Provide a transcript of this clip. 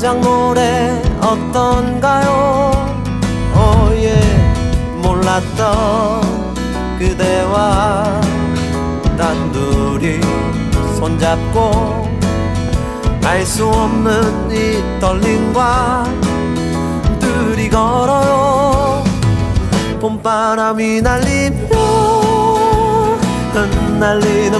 노래 어떤가요? 오예 몰랐던 그대와 단둘이 손잡고 알 수 없는 이 떨림과 둘이 걸어요. 봄바람이 날리며 흩날리는